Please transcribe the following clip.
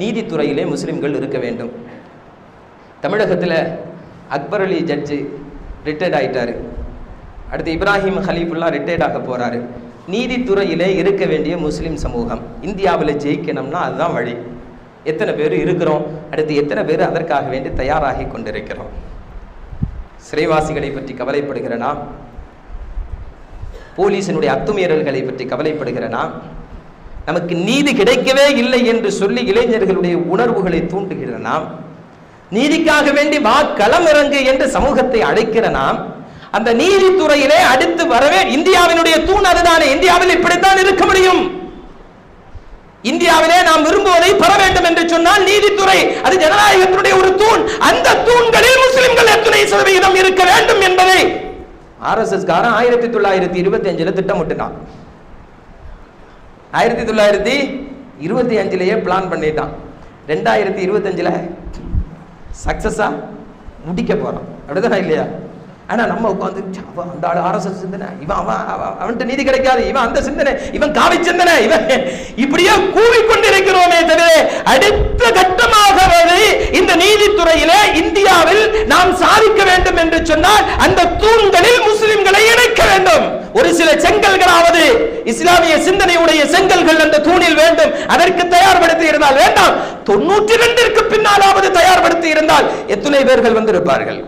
நீதித்துறையிலே முஸ்லிம்கள் இருக்க வேண்டும். தமிழகத்தில் அக்பர் அலி ஜட்ஜு ரிட்டையர்ட் ஆகிட்டார் அடுத்து இப்ராஹிம் ஹலீஃபுல்லா ரிட்டையர்ட் ஆக போகிறாரு நீதித்துறையிலே இருக்க வேண்டிய முஸ்லீம் சமூகம். இந்தியாவில் ஜெயிக்கணும்னா அதுதான் வழி. எத்தனை பேர் இருக்கிறோம்? அடுத்து எத்தனை பேர் அதற்காக வேண்டி தயாராகி கொண்டிருக்கிறோம்? சிறைவாசிகளை பற்றி கவலைப்படுகிறனா நாம்? போலீசினுடைய அத்துமீறல்களை பற்றி கவலைப்படுகிறனா நமக்கு நீதி கிடைக்கவே இல்லை என்று சொல்லி இளைஞர்களுடைய உணர்வுகளை தூண்டுகிற நாம் நீதிக்காக வேண்டி வா களமிறங்கு என்று சமூகத்தை அழைக்கிற நாம் அந்த நீதித்துறையிலே அடுத்து வரவே இந்தியாவினுடைய தூண் அதுதானே. இந்தியாவில் இப்படித்தான் இருக்க முடியும். இந்தியாவிலே நாம் விரும்புவதை பெற வேண்டும் என்று சொன்னால் நீதித்துறை அது ஜனநாயகத்தினுடைய ஒரு தூண். அந்த தூண்களில் முஸ்லிம்கள் எத்தனை சதவிகிதம் இருக்க வேண்டும் என்பதை ஆர்எஸ்எஸ் காரன் ஆயிரத்தி தொள்ளாயிரத்தி இருபத்தி அஞ்சுல திட்டமிட்டுட்டான் ஆயிரத்தி தொள்ளாயிரத்தி இருபத்தி அஞ்சுலயே பிளான் பண்ணிட்டான். ரெண்டாயிரத்தி இருபத்தஞ்சில் சக்சஸா முடிக்க போறான். அப்படிதானே இல்லையா? ஆனா நம்ம உட்காந்து அவன் அந்த ஆள் ஆர்எஸ்எஸ் சிந்தனை. இவன் அவன் அவன்கிட்ட நீதி கிடைக்காது. இவன் அந்த சிந்தனை. இவன் காவி சிந்தனை. இவன் இப்படியே கூவிக்கொண்டிருக்கிறோமே தவிர அடுத்த கட்டமாக நீதித்துறையிலே இந்தியாவில் நாம் சாதிக்க வேண்டும் என்று சொன்னால் அந்த தூண்களில் முஸ்லிம்களை இணைக்க வேண்டும். ஒரு சில செங்கல்களாவது இஸ்லாமிய சிந்தனையுடைய செங்கல்கள் அந்த தூணில் வேண்டும். அதற்கு தயார்படுத்தி இருந்தால் வேண்டாம். தொண்ணூற்றி இரண்டிற்கு பின்னாலாவது தயார்படுத்தி இருந்தால் எத்தனை பேர்கள் வந்திருப்பார்கள்?